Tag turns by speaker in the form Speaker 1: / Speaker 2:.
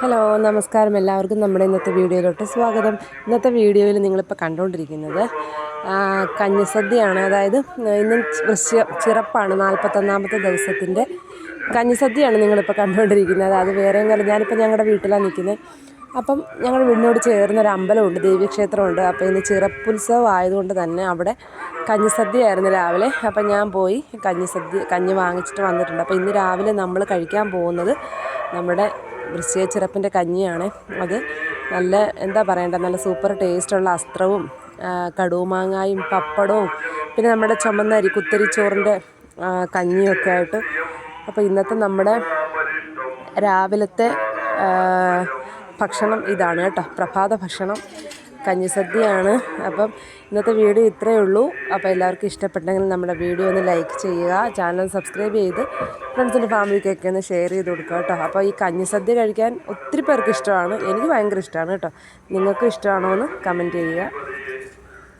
Speaker 1: Hello നമസ്കാരം എല്ലാവർക്കും. നമ്മുടെ ഇന്നത്തെ വീഡിയോയിലോട്ട് സ്വാഗതം. ഇന്നത്തെ വീഡിയോയിൽ നിങ്ങളിപ്പോൾ കണ്ടുകൊണ്ടിരിക്കുന്നത് കഞ്ഞിസദ്യയാണ്. അതായത് ഇന്ന് വൃശ്യ ചിറപ്പാണ് നാൽപ്പത്തൊന്നാമത്തെ ദിവസത്തിന്റെ കഞ്ഞിസദ്യയാണ് നിങ്ങളിപ്പോൾ കണ്ടുകൊണ്ടിരിക്കുന്നത്. അത് വേറെ കാര്യം ഞാനിപ്പോൾ ഞങ്ങളുടെ വീട്ടിലാണ് നിൽക്കുന്നത് അപ്പം ഞങ്ങളുടെ വീടിനോട് ചേർന്നൊരു അമ്പലമുണ്ട് ദേവീക്ഷേത്രമുണ്ട്. അപ്പോൾ ഇന്ന് ചിറപ്പുത്സവം ആയതുകൊണ്ട് തന്നെ അവിടെ കഞ്ഞിസദ്യയായിരുന്നു രാവിലെ. അപ്പം ഞാൻ പോയി കഞ്ഞിസദ്യ കഞ്ഞി വാങ്ങിച്ചിട്ട് വന്നിട്ടുണ്ട്. അപ്പോൾ ഇന്ന് രാവിലെ നമ്മൾ കഴിക്കാൻ പോകുന്നത് നമ്മുടെ വൃശ്ചികച്ചിറപ്പിന്റെ കഞ്ഞിയാണ്. അത് നല്ല എന്താ പറയേണ്ടത് നല്ല സൂപ്പർ ടേസ്റ്റുള്ള അസ്ത്രവും കടുമാങ്ങായും പപ്പടവും പിന്നെ നമ്മുടെ ചുമന്ന അരി കുത്തരിച്ചോറിന്റെ കഞ്ഞിയൊക്കെ ആയിട്ട്. അപ്പോൾ ഇന്നത്തെ നമ്മുടെ രാവിലത്തെ ഭക്ഷണം ഇതാണ് കേട്ടോ. പ്രഭാത ഭക്ഷണം. കഞ്ഞിസദ്യയാണ് അപ്പം ഇന്നത്തെ വീഡിയോ ഇത്രയേ ഉള്ളൂ. അപ്പോൾ എല്ലാവർക്കും ഇഷ്ടപ്പെട്ടെങ്കിൽ നമ്മുടെ വീഡിയോ ഒന്ന് ലൈക്ക് ചെയ്യുക ചാനൽ സബ്സ്ക്രൈബ് ചെയ്ത് ഫ്രണ്ട്സിന്റെ ഫാമിലിക്കൊക്കെ ഒന്ന് ഷെയർ ചെയ്ത് കൊടുക്കുക കേട്ടോ. അപ്പോൾ ഈ കഞ്ഞിസദ്യ കഴിക്കാൻ ഒത്തിരി പേർക്ക് ഇഷ്ടമാണ്. എനിക്ക് ഭയങ്കര ഇഷ്ടമാണ് കേട്ടോ. നിങ്ങൾക്കും ഇഷ്ടമാണോ എന്ന് കമന്റ് ചെയ്യുക.